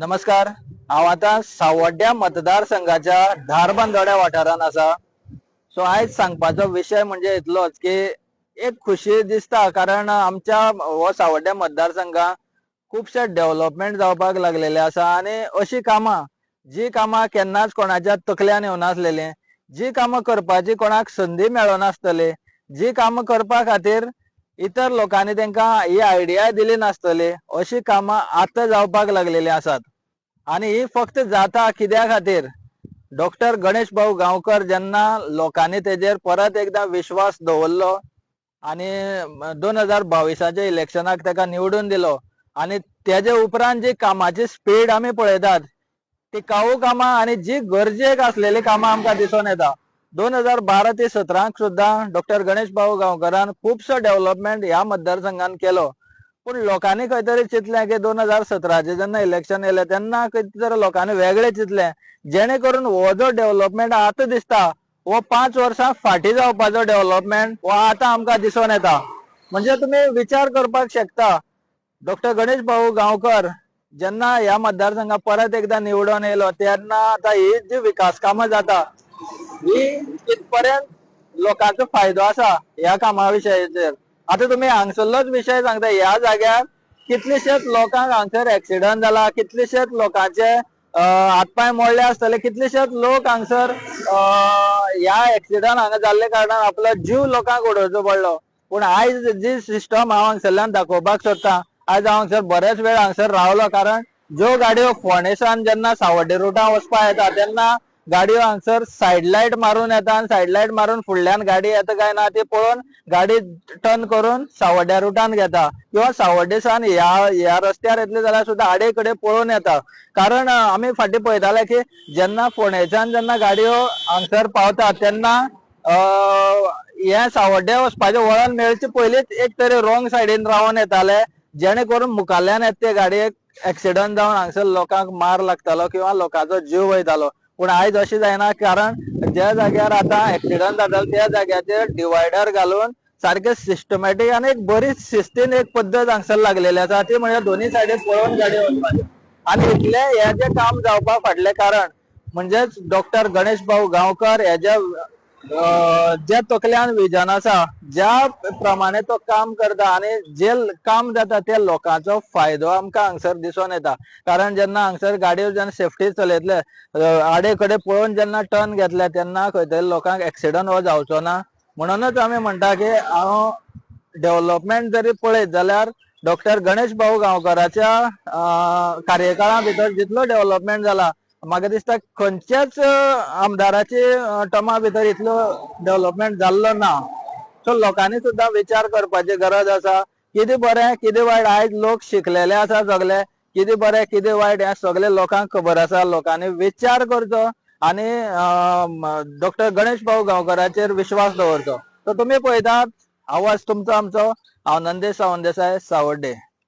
नमस्कार. हांव आतां सावड्ड्या मतदारसंघाच्या धारबांदोड्या वाठारान आसा. सो आयज सांगपाचो विशय म्हणजे इतलोच की एक खुशी दिसता कारण आमच्या हो सावड्ड्या मतदारसंघात खुबशे डेव्हलपमेंट जावपाक लागलेले आसा आनी अशी कामां जी कामां केन्नाच कोणाच्या तकल्यान येवनासलेली जी कामां करपाची कोणाक संदी मेळनासतली जी कामां करपा खातीर इतर लोकांनी तांकां ही आयडिया दिली नासतली अशी कामां आतां जावपाक लागलेली आसात. आणि ही फक्त जाता कित्या खातीर? डॉक्टर गणेश भाऊ गांवकर जेन्ना लोकांनी तेजेर परत एकदा विश्वास दवरलो आणि दोन हजार बावीसाच्या इलेक्शनाक ताका निवडून दिलो आणि तेजे उपरांत जी कामाची स्पीड आमी पळयतात ती काऊ कामां आणि जी गरजेक असलेली कामां आमकां दिसून येता. दोन हजार बारा ते सतराक सुद्दां डॉक्टर गणेश भाऊ गांवकरान खुबसो डेव्हलपमेंट ह्या मतदारसंघात केलो. पूण लोकांनी खंय तरी चिंतलें की दोन हजार सतराचे जेन्ना इलेक्शन येयलें तेन्ना खंय तरी लोकांनी वेगळें चिंतलें. जेणे करून हो जो डेव्हलपमेंट आतां दिसता हो पांच वर्सां फाटीं जावपाचो डेव्हलपमेंट हो आतां आमकां दिसून येता. म्हणजे तुमी विचार करपाक शकता. डॉक्टर गणेश भाऊ गांवकर जेन्ना ह्या मतदारसंघात परत एकदा निवडून येयलो तेन्ना आतां ही जी विकास कामां जाता ही कितपर्यंत लोकांचो फायदो आसा ह्या कामा विशयाचेर आता तुम्ही हांगसरलोच विषय सांगता ह्या जाग्यार कितलेशेच लोकांक हांगसर एक्सिडंट जाला कितलेशेच लोकांचे हातपाय मोडले आसतले कितलेशेच लोक हांगसर ह्या एक्सिडंट हांगा जाल्ले कारणान आपलो जीव लोकांक उडोवचो पडलो. पूण आयज जी सिस्टम हांव हांगसरल्यान दाखोवपाक सोदता आयज हांव हांगसर बरेच वेळ हांगसर रावलो कारण ज्यो गाडयो फोंडेसान जेन्ना सावड्डे रुटान वचपा येता तेन्ना गाडयो हांगसर सायड लायट मारून येता आणि सायड लायट मारून फुडल्यान गाडी येता काय ना ती पळोवन गाडी टर्न करून सावड्ड्या रुटान घेता. किंवा सावड्डेसान ह्या ह्या रस्त्यार येतले जाल्यार सुद्दां आडे कडेन पळोवन येता. कारण आमी फाटीं पळयताले की जेन्ना फोंडेच्यान जेन्ना गाडयो हांगसर पावता तेन्ना हे सावड्डे वचपाचें वळण मेळचे पयलींच एक तरी रॉंग सायडीन रावन येताले. जेणे करून मुखारल्यान येता ते गाडयेक एक्सिडंट जावन हांगसर लोकांक मार लागतालो किंवा लोकांचो जीव वयतालो. पूण आयज अशें जायना कारण ज्या जाग्यार आतां एक्सिडंट जातालो त्या जाग्याचेर डिवायडर घालून सारखे सिस्टमॅटीक आनी एक बरी शिस्तीन एक पद्दत हांगसर लागलेली आसा ती म्हणजे दोन्ही सायडीन पळोवन गाडी वचपाची आनी इतलें हे जे काम जावपा फाटले कारण म्हणजेच डॉक्टर गणेश भाऊ गांवकर हेज्या जे तकल्यान विजन आसा ज्या प्रमाणे तो काम करता आणि जे काम जाता ते लोकांचो फायदो आमकां हांगसर दिसून येता. कारण जेन्ना हांगसर गाडयो जेन्ना सेफ्टी चलयतले आडे कडे पळोवन जेन्ना टर्न घेतले तेन्ना खंय तरी लोकांक एक्सिडंट हो जावचो ना. म्हणूनच आमी म्हणटा की हांव डेव्हलपमेंट जरी पळयत जाल्यार डॉक्टर गणेश भाऊ गांवकराच्या कार्यकाळा भितर जितलो डेव्हलपमेंट जाला म्हाका दिसता खंयच्याच आमदाराचे टमा भितर इतलो डेव्हलपमेंट जाल्लो ना सो लोकांनी सुद्दां विचार करपाची गरज आसा कितें बरें कितें वायट आयज लोक शिकलेले आसा सगळे कितें बरें कितें वायट हें सगळे लोकांक खबर आसा लोकांनी विचार करचो आनी डॉक्टर गणेश भाऊ गांवकाराचेर विश्वास दवरचो. सो तुमी पळयतात. आवाज तुमचो आमचो. आनंदे नंदेश सावड्डे.